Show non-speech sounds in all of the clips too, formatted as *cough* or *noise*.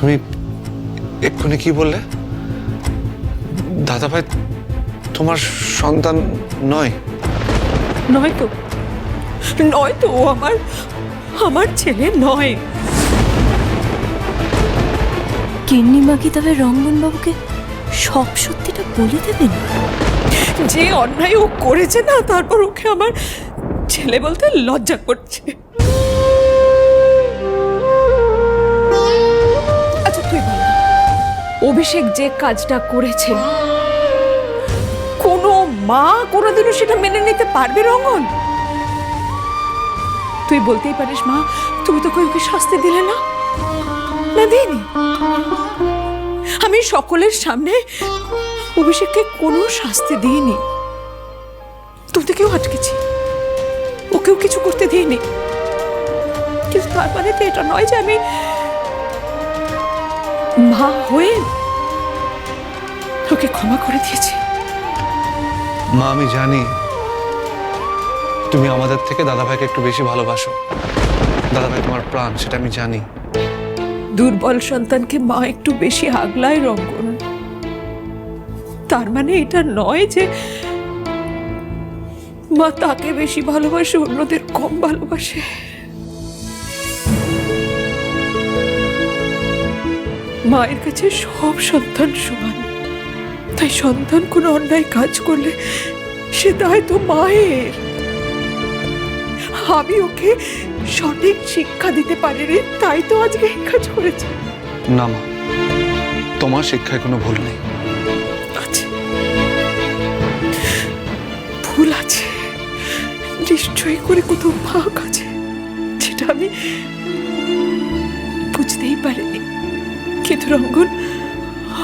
তুমি এক্ষুনি কি বললে? দাদাভাই তোমার সন্তান নয়। নয় তো। নয় তো ও আমার আমার ছেলে নয়। কিন্নিমা কি তবে রঙ্গনবাবুকে সব সত্যিটা বলে দেবেন? যে অন্যায় ও করেছে না তারপর ওকে আমার ছেলে বলতে লজ্জা করছে। অভিষেক যে কাজটা করেছে, কোনো মা কোনোদিনও সেটা মেনে নিতে পারবে রঙ্গন? তুই বলতেই পারিস মা, তুমি তো ওকে শাস্তি দিলে না? না দিইনি। আমি সকলের সামনে অভিষেককে কোনো শাস্তি দিইনি। তোদেরকেও আটকেছি। ওকেও কিছু করতে দিইনি। কিন্তু তার মানে তো এটা নয় যে আমি মা হয়ে ওকে ক্ষমা করে দিয়েছি। মা আমি জানি তুমি আমাদের থেকে দাদাভাইকে একটু বেশি ভালোবাসো। দাদাভাই তোমার প্রাণ সেটা আমি জানি। দুর্বল সন্তানকে মা একটু বেশি আগলায় রঙ্গন তার মানে এটা নয় যে মা তাকে বেশি ভালোবাসে অন্যদের কম ভালোবাসে। মায়ের কাছে সব সন্তান সমান। তাই সন্তান কোনো অন্যায় কাজ করলে সে দায় তো মায়ের। আমি ওকে সঠিক শিক্ষা দিতে পারিনি তাই তো আজকে এই কাজ করেছে। না মা তোমার শিক্ষায় কোনো ভুল নেই। আছে। ভুল আছে। নিশ্চয়ই করে কোথাও ভাগ আছে যেটা আমি বুঝতেই পারিনি। কিন্তু রঙ্গন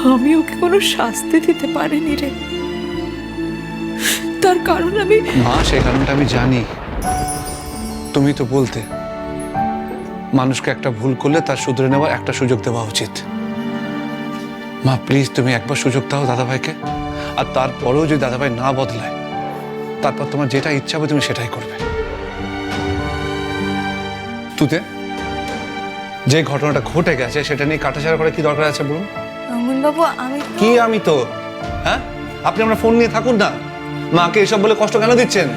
আমি ওকে কোনো শাস্তি দিতে পারিনি রে। তার কারণ আমি মা, সেই কারণটা আমি জানি। তুমি তো বলতে, মানুষকে একটা ভুল করলে তার শুধরে নেওয়ার একটা সুযোগ দেওয়া উচিত। মা প্লিজ তুমি একবার সুযোগ দাও দাদাভাইকে। আর তারপরেও যদি দাদাভাই না বদলায়, তারপর তোমার যেটা ইচ্ছা হবে তুমি সেটাই করবে। তুতে, যে ঘটনাটা ঘটে গেছে, সেটা নিয়ে কাটাছাড়া করে কি দরকার আছে বলুন? রঙ্গনবাবু আমি কি আমি তো? হ্যাঁ? আপনি আমরা ফোন নিয়ে থাকুন না। মাকে এসব বলে কষ্ট কেন দিচ্ছেন?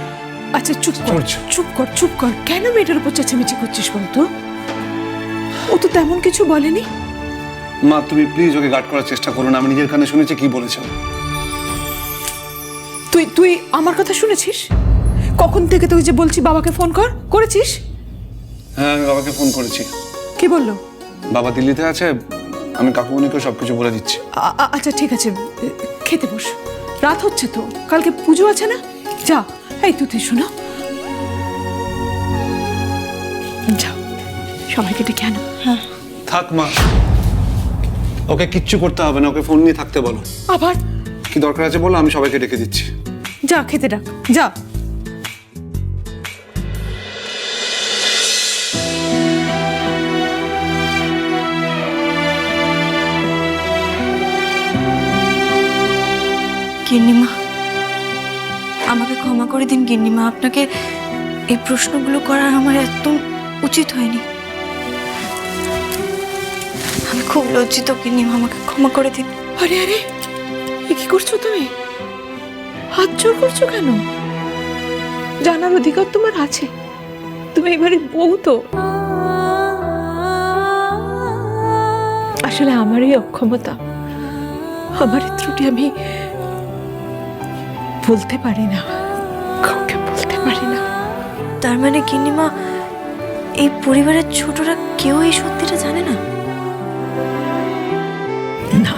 আচ্ছা চুপ কর। চুপ কর চুপ কর। কেন মেয়েটার উপর চেঁচামেচি করছিস বলতো? ও তো তেমন কিছু বলেনি। মা তুমি প্লিজ ওকে গার্ড করার চেষ্টা করুন আমি নিজের কানে শুনেছি কি বলেছেন তুই তুই আমার কথা শুনেছিস? কখন থেকে তুই যে বলছি বাবাকে ফোন কর। করেছিস? হ্যাঁ আমি বাবাকে ফোন করেছি। কি বলল? বাবা দিল্লিতে আছে আমি কাকুমণিকে সবকিছু বলে দিচ্ছি। আচ্ছা ঠিক আছে। খেতে বস। রাত হচ্ছে তো। কালকে পুজো আছে না? যা। এই তুই তুই শোনা। যা। সবাইকে ডেকে আনো হ্যাঁ। থাক মা। ওকে কিচ্ছু করতে হবে না। ওকে ফোন নিয়ে থাকতে বলো। আবার? কি দরকার আছে বলো? আমি সবাইকে ডেকে দিচ্ছি। যা খেতে ডাক যা। গিন্নিমা। আমাকে ক্ষমা করে দিন গিন্নিমা, আপনাকে এই প্রশ্নগুলো করা আমার একদম উচিত হয়নি। আমি খুব লজ্জিত গিন্নিমা, আমাকে ক্ষমা করে দিন। আরে আরে, এ কি করছ তুমি? হাত জোর করছ কেন? জানার অধিকার তোমার আছে। তুমি এবারে বউ তো। আসলে আমারই অক্ষমতা। আমারই ত্রুটি আমি বলতে পারি না। কাউকে বলতে পারি না। তার মানে গিন্নিমা এই পরিবারের ছোটরা কেউ এই সত্যিটা জানে না? না।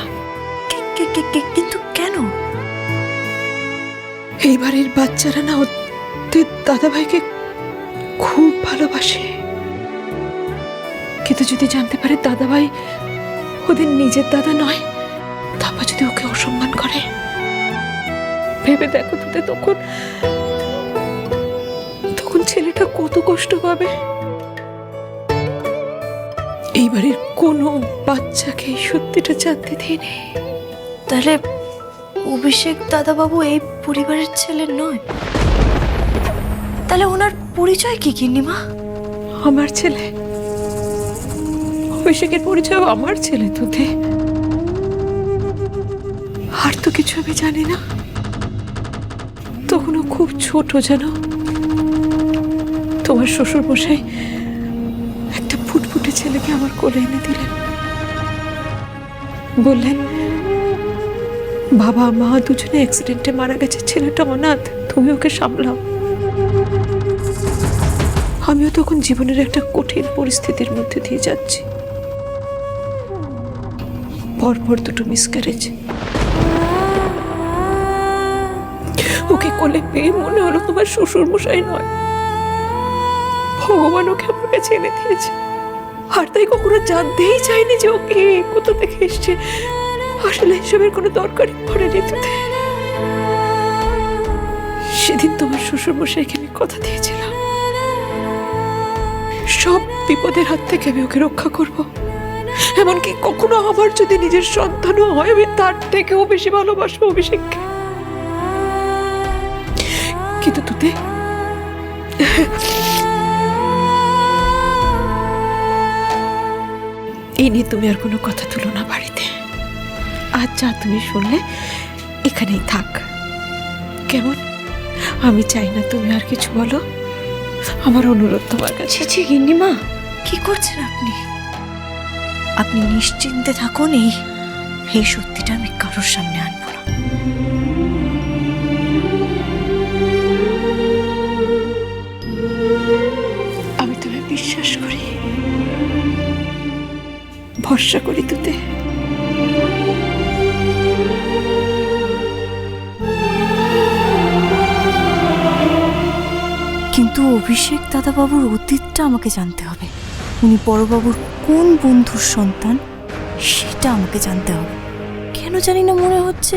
কিন্তু কেন? এই বাড়ির বাচ্চারা না ওদের দাদাভাইকে খুব ভালোবাসে। কিন্তু যদি জানতে পারে দাদাভাই ওদের নিজের দাদা নয় তারপর যদি ওকে অসম্মান করে? ভেবে দেখো তোদের তখন তখন ছেলেটা কত কষ্ট পাবে? এই বাড়ির কোনো বাচ্চাকে এই সত্যিটা জানতে দিইনি তাহলে অভিষেক দাদাবাবু এই পরিবারের ছেলে নয়? তাহলে ওনার পরিচয় কি গিন্নিমা? আমার ছেলে। অভিষেকের পরিচয় আমার ছেলে তুতে। আর তো কিছু আমি জানি না। তখনও খুব ছোট যেন। তোমার শ্বশুর মশাই একটা ফুটফুটে ছেলেকে আমার কোলে এনে দিলেন। বললেন, বাবা, মা দুজনে অ্যাক্সিডেন্টে মারা গেছে। ছেলেটা অনাথ, তুমি ওকে সামলাও। আমিও তখন জীবনের একটা কঠিন পরিস্থিতির মধ্যে দিয়ে যাচ্ছি। পরপর দুটো মিসক্যারেজ ওকে কোলে পেয়ে মনে হলো তোমার শ্বশুর মশাই নয়। ভগবান ওকে আমার কাছে এনে দিয়েছে। আর তাই কখনো জানতেই চাইনি যে ওকে কোথা থেকে এসছে। আসলে এসবের কোনো দরকারই পড়েনি তোতে সেদিন তোমার শ্বশুর মশাইকে আমি কথা দিয়েছিলাম। সব বিপদের হাত থেকে আমি ওকে রক্ষা করব। এমনকি কখনো আমার যদি নিজের সন্তানও হয়, আমি তার থেকেও বেশি ভালোবাসবো অভিষেককে। কিন্তু তুতে এই নিয়ে তুমি আর কোনো কথা তুলো না বাড়িতে। আজ যা তুমি শুনলে, এখানেই থাক। কেমন? আমি চাই না তুমি আর কিছু বলো। আমার অনুরোধ তোমার কাছে। ছি গিন্নিমা, কি করছেন আপনি? আপনি নিশ্চিন্তে থাকুন, এই এই সত্যিটা আমি কারোর সামনে আনব না। ভরসা করি তুতে। কিন্তু অভিষেক দাদাবাবুর অতীতটা আমাকে জানতে হবে। উনি বড়বাবুর কোন বন্ধুর সন্তান সেটা আমাকে জানতে হবে। কেন জানি না মনে হচ্ছে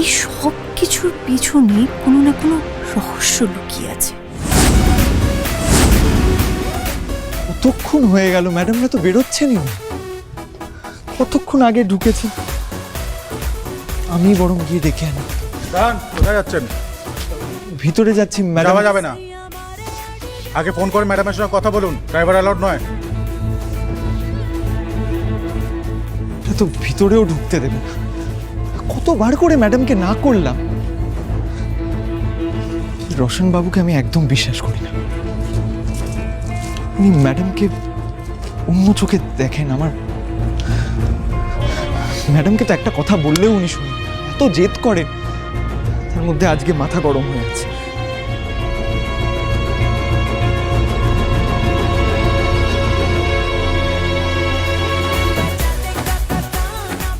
এই সব কিছুর পিছনে কোনো না কোনো রহস্য লুকিয়ে আছে। কতক্ষণ হয়ে গেল ম্যাডামরা তো বেরোচ্ছেনই না। কতক্ষণ আগে ঢুকেছে? আমি বরং গিয়ে দেখে আনি। দাঁড়ান কোথায় যাচ্ছেন? ভিতরে যাচ্ছি ম্যাডাম। যাওয়া যাবে না। আগে ফোন করে ম্যাডামের সঙ্গে কথা বলুন। ড্রাইভার অ্যালাউড নয়। এটা তো ভিতরেও ঢুকতে দেবে না। কতবার করে ম্যাডামকে না করলাম। রোশন বাবুকে আমি একদম বিশ্বাস করি না। উনি ম্যাডামকে অন্য চোখে দেখেন আমার ম্যাডামকে তো একটা কথা বললেও উনি শুনেন না। এত জেদ করে। তার মধ্যে আজকে মাথা গরম হয়ে আছে।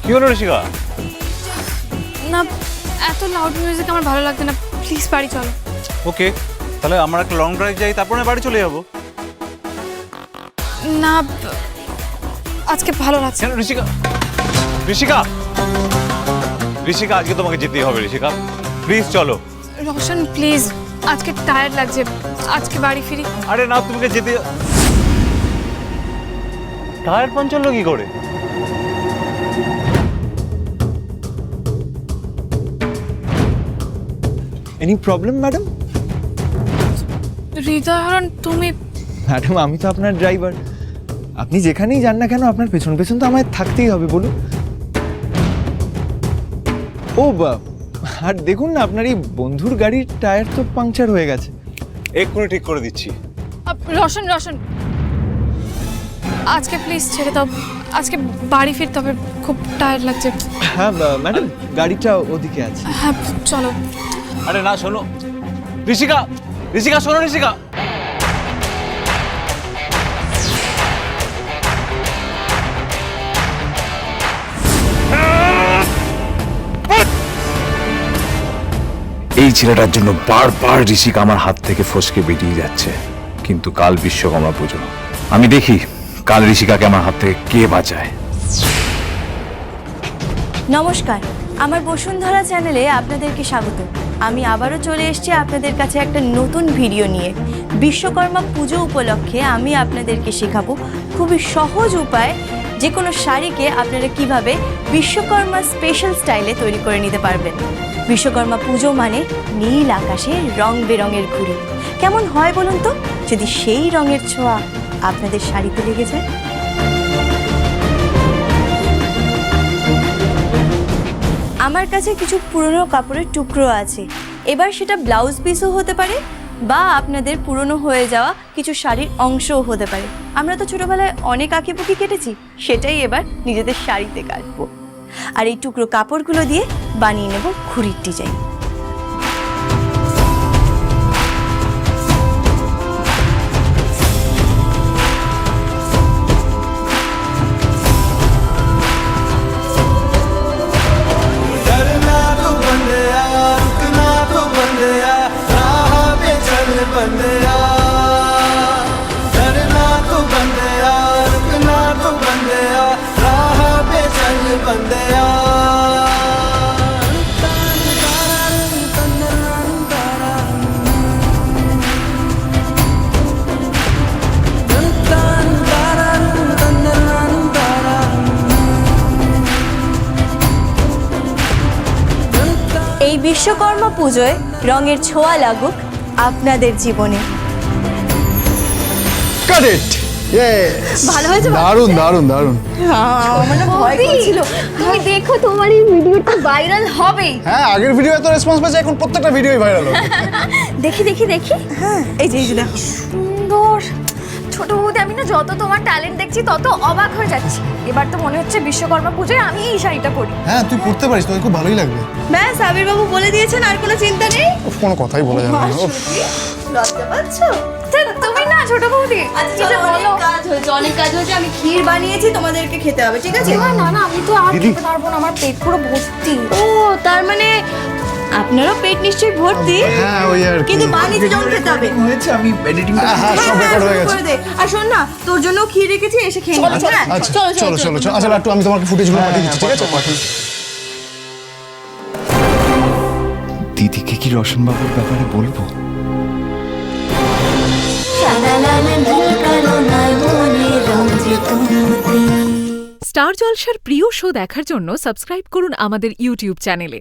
কি হলো ঋষিকা? না এত লাউড মিউজিক আমার ভালো লাগছে না। প্লিজ বাড়ি চলো। ওকে তাহলে আমরা একটা লং ড্রাইভ যাই তারপরে বাড়ি চলে যাব। না আজকে ভালো লাগছে ঋষিকা? ঋষিকা ঋষিকা আজকে তোমাকে যেতেই হবে ঋষিকা। প্লিজ চলো। রোশন প্লিজ আজকে টায়ার্ড লাগছে। আজকে বাড়ি ফিরি। আরে না তোমাকে যেতে টায়ার পাঞ্চার কি করে? এনি প্রবলেম ম্যাডাম হৃদয়হরণ তুমি ম্যাডাম আমি তো আপনার ড্রাইভার আপনি যেখানেই যান না কেন আপনার পেছন পেছন তো আমায় থাকতেই হবে বলুন। ও বা আর দেখুন না আপনার এই বন্ধুর গাড়ির টায়ার তো পাংচার হয়ে গেছে। এক্ষুনি ঠিক করে দিচ্ছি। রোশন রোশন আজকে প্লিজ ছেড়ে দাও। আজকে বাড়ি ফিরতে হবে খুব টায়ার্ড লাগছে। হ্যাঁ ম্যাডাম গাড়িটা ওদিকে আছে। হ্যাঁ চলো। আরে না শোনো। ঋষিকা ঋষিকা শোনো ঋষিকা। এই ছেলেটার জন্য বারবার ঋষিক আমার হাত থেকে ফসকে বেরিয়ে যাচ্ছে। কিন্তু কাল বিশ্বকর্মা পুজো। আমি দেখি কাল ঋষিকাকে আমার হাত থেকে কে বাঁচায়। নমস্কার। আমার বসুন্ধরা চ্যানেলে আপনাদেরকে স্বাগত। আমি আবারও চলে এসেছি আপনাদের কাছে একটা নতুন ভিডিও নিয়ে। বিশ্বকর্মা পুজো উপলক্ষে আমি আপনাদেরকে শেখাবো খুবই সহজ উপায় যে কোনো শাড়িকে আপনারা কীভাবে বিশ্বকর্মা স্পেশাল স্টাইলে তৈরি করে নিতে পারবেন? বিশ্বকর্মা পুজো মানে নীল আকাশে রং বেরঙের ঘুড়ি। কেমন হয় বলুন তো? যদি সেই রঙের ছোঁয়া আপনাদের শাড়িতে লেগে যায়। আমার কাছে কিছু পুরনো কাপড়ের টুকরো আছে। এবার সেটা ব্লাউজ পিসও হতে পারে বা আপনাদের পুরনো হয়ে যাওয়া কিছু শাড়ির অংশও হতে পারে। আমরা তো ছোটোবেলায় অনেক আঁকিপুকি কেটেছি, সেটাই এবার নিজেদের শাড়িতে কাটবো। আর এই টুকরো কাপড়গুলো দিয়ে বানিয়ে নেব ঘুড়ির ডিজাইন বিশ্বকর্মা পুজোয় রঙের ছোঁয়া লাগুক আপনাদের জীবনে। কাট ইট ভালো হয়েছে দারুণ দারুণ দারুণ। ভয় করছিল। তুমি দেখো তোমার এই ভিডিওটা ভাইরাল হবেই। হ্যাঁ আগের ভিডিও এত রেসপন্স পেয়েছে এখন প্রত্যেকটা ভিডিওই ভাইরাল হবে। *laughs* দেখি দেখি দেখি। হ্যাঁ এই যে দেখো। ছোট বৌদি আমি না যত তোমার ট্যালেন্ট দেখছি তত অবাক হয়ে যাচ্ছি। এবার তো মনে হচ্ছে বিশ্বকর্মা পুজোয় আমি এই শাড়িটা পরি। হ্যাঁ তুই পড়তে পারিস তোকে খুব ভালোই লাগবে। ব্যাস আবির বাবু বলে দিয়েছেন আর কোনো চিন্তা নেই? কোনো কথাই বলা যাবে না। লজ্জা পাচ্ছো? তুমি না ছোট বৌদি আচ্ছা কি যে অনেক কাজ হয়েছে অনেক কাজ হয়েছে আমি ক্ষীর বানিয়েছি তোমাদেরকে খেতে হবে ঠিক আছে? না না না আমি তো আর খেতে পারব না আমার পেট পুরো ভর্তি। ও তার মানে আপনারও পেট নিশ্চয়ই ভর্তি। হ্যাঁ ওই আর কিন্তু বানিয়েছি যখন খেতে হবে হয়েছে আমি এডিটিং হ্যাঁ হ্যাঁ সব হ্যাঁ, রেকর্ড হয়ে গেছে। করে দে। আর শোন না তোর জন্য ক্ষীর রেখেছি এসে খেয়ে নিবি হ্যাঁ? আচ্ছা চলো চলো চলো আচ্ছা লাট্টু আমি তোমাকে ফুটেজগুলো পাঠিয়ে দিচ্ছি ঠিক আছে? দিদিকে কি রোশনবাবুর ব্যাপারে বলব? স্টার জলসার প্রিয় শো দেখার জন্য সাবস্ক্রাইব করুন আমাদের ইউটিউব চ্যানেলে।